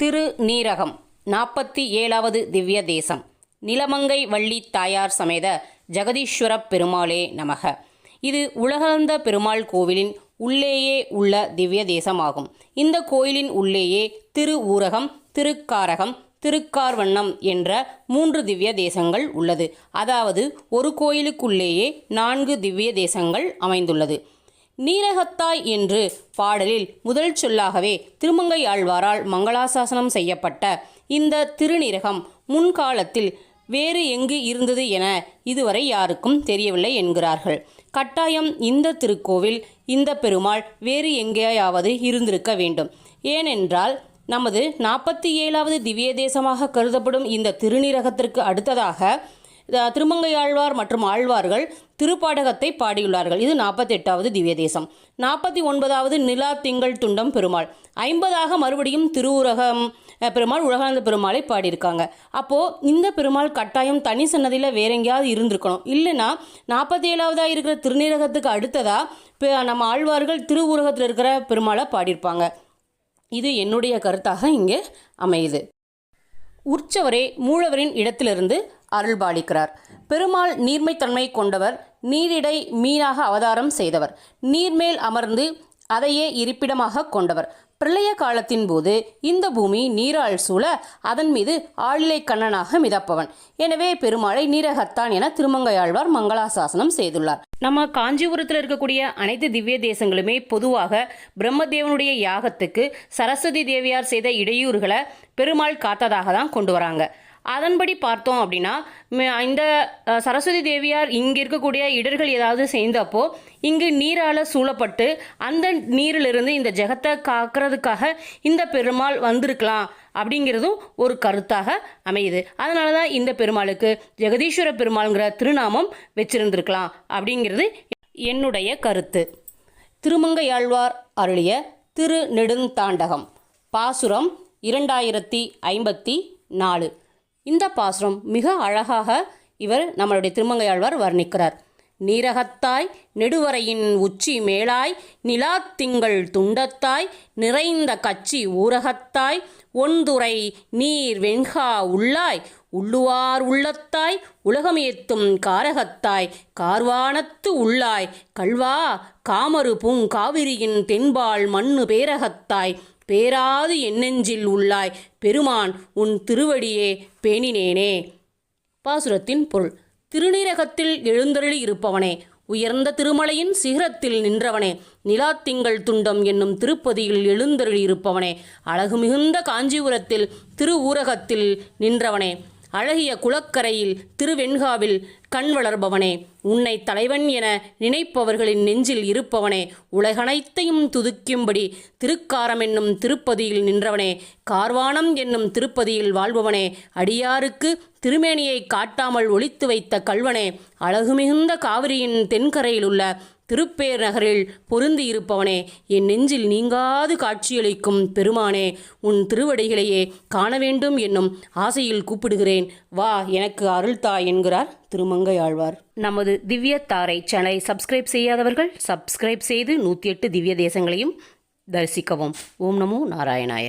திரு நீரகம் நாற்பத்தி ஏழாவது திவ்ய தேசம் நிலமங்கை வள்ளி தாயார் சமேத ஜெகதீஸ்வர பெருமாளே நமக. இது உலகந்த பெருமாள் கோவிலின் உள்ளேயே உள்ள திவ்ய தேசமாகும் இந்த கோயிலின் உள்ளேயே திரு ஊரகம் திருக்காரகம் திருக்கார்வண்ணம் என்ற மூன்று திவ்ய தேசங்கள் உள்ளது. அதாவது ஒரு கோயிலுக்குள்ளேயே நான்கு திவ்ய தேசங்கள் அமைந்துள்ளது. நீரகத்தாய் என்று பாடலில் முதல் சொல்லாகவே திருமங்கை ஆழ்வாரால் மங்களாசாசனம் செய்யப்பட்ட இந்த திருநீரகம் முன்காலத்தில் வேறு எங்கு இருந்தது என இதுவரை யாருக்கும் தெரியவில்லை என்கிறார்கள். கட்டாயம் இந்த திருக்கோவில் இந்த பெருமாள் வேறு எங்கேயாவது இருந்திருக்க வேண்டும். ஏனென்றால் நமது நாற்பத்தி ஏழாவது திவ்ய தேசமாக கருதப்படும் இந்த திருநீரகத்திற்கு அடுத்ததாக திருமங்கையாழ்வார் மற்றும் ஆழ்வார்கள் திருப்பாடகத்தை பாடியுள்ளார்கள். இது நாற்பத்தெட்டாவது திவ்ய தேசம் நாற்பத்தி ஒன்பதாவது நிலா திங்கள் துண்டம் பெருமாள். ஐம்பதாக மறுபடியும் திருவுரகம் பெருமாள் உலகானந்த பெருமாளை பாடியிருக்காங்க. அப்போது இந்த பெருமாள் கட்டாயம் தனி சன்னதியில் வேற எங்கேயாவது இருந்திருக்கணும். இல்லைன்னா நாற்பத்தி ஏழாவதாக இருக்கிற திருநீரகத்துக்கு அடுத்ததாக நம்ம ஆழ்வார்கள் திருவுரகத்தில் இருக்கிற பெருமாளை பாடியிருப்பாங்க. இது என்னுடைய கருத்தாக இங்கே அமையுது. உற்சவரே மூலவரின் இடத்திலிருந்து அருள்பாலிக்கிறார். பெருமாள் நீர்மைத்தன்மை கொண்டவர் நீரிடை மீனாக அவதாரம் செய்தவர். நீர்மேல் அமர்ந்து அதையே இருப்பிடமாக கொண்டவர். பிரளய காலத்தின் போது இந்த பூமி நீரால் சூழ அதன் மீது ஆளிலை கண்ணனாக மிதப்பவன். எனவே பெருமாளை நீரகத்தான் என திருமங்கையாழ்வார் மங்களாசாசனம் செய்துள்ளார். நம்ம காஞ்சிபுரத்தில் இருக்கக்கூடிய அனைத்து திவ்ய தேசங்களுமே பொதுவாக பிரம்மதேவனுடைய யாகத்துக்கு சரஸ்வதி தேவியார் செய்த இடையூறுகளை பெருமாள் காத்ததாக தான் கொண்டு வராங்க. அதன்படி பார்த்தோம் அப்படின்னா ம- இந்த சரஸ்வதி தேவியார் இங்கே இருக்கக்கூடிய இடர்கள் ஏதாவது சேர்ந்தப்போ இங்கு நீரால் சூழப்பட்டு அந்த நீரிலிருந்து இந்த ஜெகத்தை காக்கிறதுக்காக இந்த பெருமாள் வந்திருக்கலாம் அப்படிங்கிறதும் ஒரு கருத்தாக அமையுது. அதனால தான் இந்த பெருமாளுக்கு ஜெகதீஸ்வர பெருமாள்ங்கிற திருநாமம் வச்சிருந்திருக்கலாம் அப்படிங்கிறது என்னுடைய கருத்து. திருமங்கையாழ்வார் அருளிய திரு நெடுந்தாண்டகம் பாசுரம் இரண்டாயிரத்தி ஐம்பத்தி நாலு. இந்த பாசுரம் மிக அழகாக இவர் நம்மளுடைய திருமங்கையாழ்வார் வர்ணிக்கிறார். நீரகத்தாய் நெடுவரையின் உச்சி மேலாய் நிலாத்திங்கள் துண்டத்தாய் நிறைந்த கச்சி ஊரகத்தாய் ஒன்துரை நீர் வெண்கா உள்ளாய் உள்ளுவார் உள்ளத்தாய் உலகமேத்தும் காரகத்தாய் கார்வானத்து உள்ளாய் கல்வா காமரு பூங்காவிரியின் தென்பால் மண்ணு பேரகத்தாய் பேராது எண்ணெஞ்சில் உள்ளாய். பெருமான் உன் திருவடியே பேணினேனே. பாசுரத்தின் பொருள். திருநீரகத்தில் எழுந்தருளி இருப்பவனே. உயர்ந்த திருமலையின் சிகரத்தில் நின்றவனே. நிலாத்திங்கள் துண்டம் என்னும் திருப்பதியில் எழுந்தருளி இருப்பவனே. அழகு மிகுந்த காஞ்சிபுரத்தில் திருவூரகத்தில் நின்றவனே. அழகிய குளக்கரையில் திருவெண்காவில் கண் வளர்பவனே. உன்னை தலைவன் என நினைப்பவர்களின் நெஞ்சில் இருப்பவனே. உலகனைத்தையும் துதிக்கும்படி திருக்காரம் என்னும் திருப்பதியில் நின்றவனே. கார்வானம் என்னும் திருப்பதியில் வாழ்பவனே. அடியாருக்கு திருமேனியை காட்டாமல் ஒளித்து வைத்த கல்வனே அழகுமிகுந்த காவிரியின் தென்கரையில் உள்ள திருப்பேர் நகரில் பொருந்தியிருப்பவனே என் நெஞ்சில் நீங்காது காட்சியளிக்கும் பெருமானே உன் திருவடிகளையே காண வேண்டும் என்னும் ஆசையில் கூப்பிடுகிறேன். வா எனக்கு அருள்தா என்கிறார் திருமங்கை ஆழ்வார் நமது திவ்ய தாரை சேனலை சப்ஸ்கிரைப் செய்யாதவர்கள் சப்ஸ்கிரைப் செய்து நூற்றி எட்டு திவ்ய தேசங்களையும் தரிசிக்கவும். ஓம் நமோ நாராயணாய.